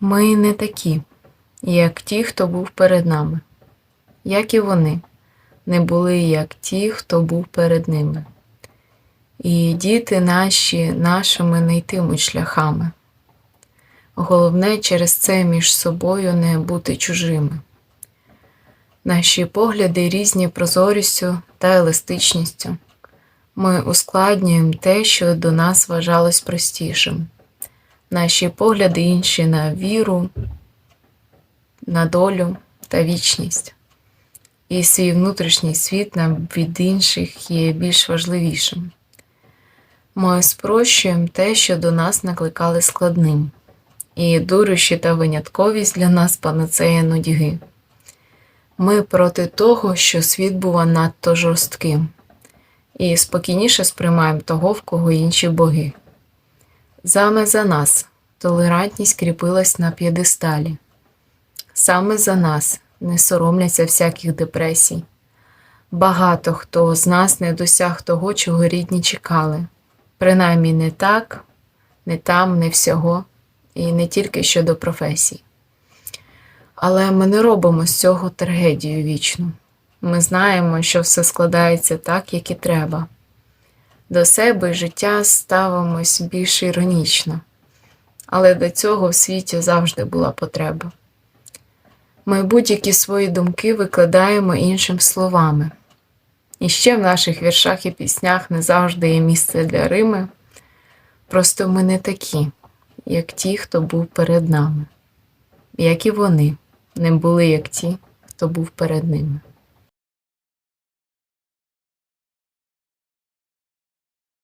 Ми не такі, як ті, хто був перед нами, як і вони не були як ті, хто був перед ними. І діти наші нашими не йтимуть шляхами. Головне через це між собою не бути чужими. Наші погляди різні прозорістю та еластичністю. Ми ускладнюємо те, що до нас вважалось простішим. Наші погляди інші на віру, на долю та вічність. І свій внутрішній світ нам від інших є більш важливішим. Ми спрощуємо те, що до нас накликали складним, і дурощі та винятковість для нас панацея нудьги. Ми проти того, що світ бува надто жорстким, і спокійніше сприймаємо того, в кого інші боги. Саме за нас толерантність кріпилась на п'єдесталі. Саме за нас не соромляться всяких депресій. Багато хто з нас не досяг того, чого рідні чекали. Принаймні не так, не там, не всього, і не тільки щодо професій. Але ми не робимо з цього трагедію вічну. Ми знаємо, що все складається так, як і треба. До себе життя ставимось більш іронічно, але до цього в світі завжди була потреба. Ми будь-які свої думки викладаємо іншим словами. І ще в наших віршах і піснях не завжди є місце для Рими. Просто ми не такі, як ті, хто був перед нами, як і вони не були як ті, хто був перед ними.